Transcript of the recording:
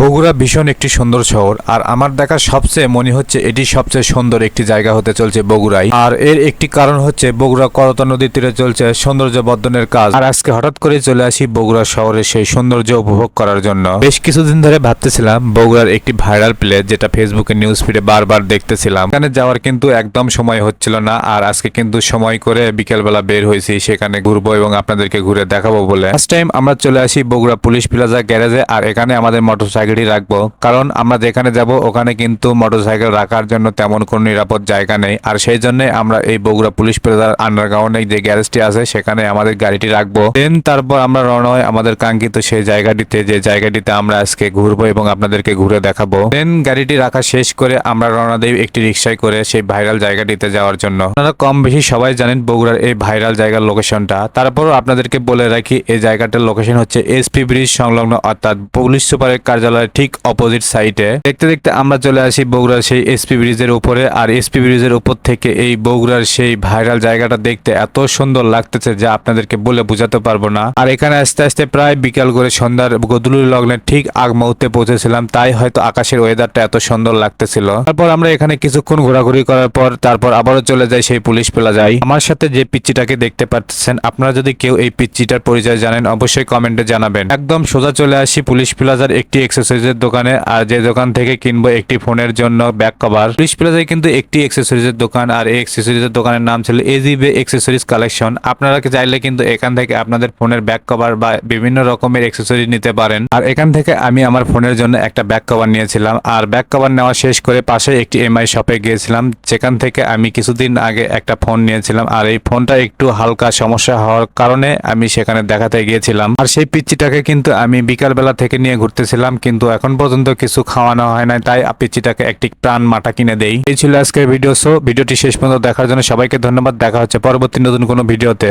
বগুড়া ভীষণ একটি সুন্দর শহর, আর আমার দেখা সবচেয়ে মনে হচ্ছে এটি সবচেয়ে সুন্দর একটি জায়গা হতে চলছে বগুড়ায় আর এর একটি কারণ হচ্ছে বগুড়া করতা নদীর তীরে চলছে সৌন্দর্য বর্ধনের কাজ। আর আজকে হঠাৎ করে চলে আসি বগুড়া শহরে সেই সৌন্দর্য উপভোগ করার জন্য। বেশ কিছুদিন ধরে ভাবতেছিলাম বগুড়ার একটি ভাইরাল প্লেস, যেটা ফেসবুকে নিউজ ফিডে বারবার দেখতেছিলাম। এখানে যাওয়ার কিন্তু একদম সময় হচ্ছিল না, আর আজকে কিন্তু সময় করে বিকেলবেলা বের হয়েছি, সেখানে ঘুরবো এবং আপনাদেরকে ঘুরে দেখাবো বলে। ফার্স্ট টাইম আমরা চলে আসি বগুড়া পুলিশ প্লাজা গ্যারেজে, আর এখানে আমাদের মোটরসাইকেলই রাখব। কারণ আমরা যেখানে যাব, ওখানে কিন্তু মোটরসাইকেল রাখার জন্য তেমন কোনো নিরাপদ জায়গা নেই। আর সেই জন্য আমরা এই বগুড়া পুলিশ প্লাজার আন্ডারগ্রাউন্ডে যে গ্যারেজটি আছে, সেখানে আমাদের গাড়িটি রাখব। দেন তারপর আমরা রওনা হয় আমাদের কাঙ্ক্ষিত সেই জায়গাটিতে, যে জায়গাটিতে আমরা আজকে ঘুরবো এবং আপনাদেরকে ঘুরে দেখাবো। দেন গাড়িটি রাখা শেষ করে আমরা রওনা দেই একটি রিক্সায় করে সেই ভাইরাল জায়গাটিতে যাওয়ার জন্য। আপনারা কম বেশি সবাই জানেন বগুড়ার এই ভাইরাল জায়গার লোকেশনটা তারপরও আপনাদেরকে বলে রাখি, এই জায়গাটার লোকেশন হচ্ছে এসপি ব্রিজ সংলগ্ন, অর্থাৎ পুলিশ সুপারের কার্যালয়ের ঠিক অপোজিট সাইডে দেখতে দেখতে আমরা চলে আসি বগুড়ার সেই এসপি ব্রিজের উপরে। আর এসপি ব্রিজের উপর থেকে এই বগুড়ার সেই ভাইরাল জায়গাটা দেখতে এত সুন্দর লাগতেছে যা আপনাদেরকে বলে বোঝাতে পারব না। আর এখানে আস্তে আস্তে প্রায় বিকাল করে সন্ধ্যার গদুলুর লগ্নে ঠিক আগ মুহূর্তে পৌঁছেছিলাম, তাই হয়তো আকাশের ওয়েদারটা এত সুন্দর লাগতেছিল। তারপর আমরা এখানে কিছুক্ষণ ঘোরাঘুরি করার পর, তারপর আবারও চলে যাই সেই পুলিশ প্লাজায়। আমার সাথে যে পিচ্চিটাকে দেখতে পাচ্ছেন, আপনারা যদি কেউ এই পিচ্চিটার পরিচয় জানেন, অবশ্যই কমেন্টে জানাবেন। একদম সোজা চলে আসি পুলিশ প্লাজার একটি এক্সেসরিজের দোকানে, আর যে দোকান থেকে কিনবো একটি ফোনের জন্য ব্যাক কভার পুলিশ প্লাজায় কিন্তু একটি এক্সেসরিজের দোকান, আর এই এক্সেসরিজের দোকানের নাম ছিল এজিবে এক্সেসরিজ কালেকশন আপনারা চাইলে কিন্তু এখান থেকে আপনাদের ফোনের ব্যাক কভার বা বিভিন্ন রকমের এক্সেসরি নিতে পারেন। আর এখান থেকে আমি আমার ফোনের জন্য একটা ব্যাক কভার নিয়েছিলাম, আর ব্যাক কভার নেওয়া শেষ করে পাশে একটি এমআই শপে গিয়েছিলাম। যেখান থেকে আমি কিছুদিন আগে একটা ফোন নিয়েছিলাম, আর এই ফোনটা একটু হালকা সমস্যা হওয়ার কারণে আমি সেখানে দেখাতে গিয়েছিলাম। আর সেই পিচ্চিটাকে কিন্তু আমি বিকালবেলা থেকে নিয়ে ঘুরতেছিলাম, কিন্তু এখন পর্যন্ত কিছু খাওয়ানো হয় না তাই আপিচিটাকে একটি প্রাণ মাটা কিনে দেই। এই ছিল আজকের ভিডিও সো ভিডিওটি শেষ পর্যন্ত দেখার জন্য সবাইকে ধন্যবাদ, দেখা হচ্ছে পরবর্তী নতুন কোনো ভিডিওতে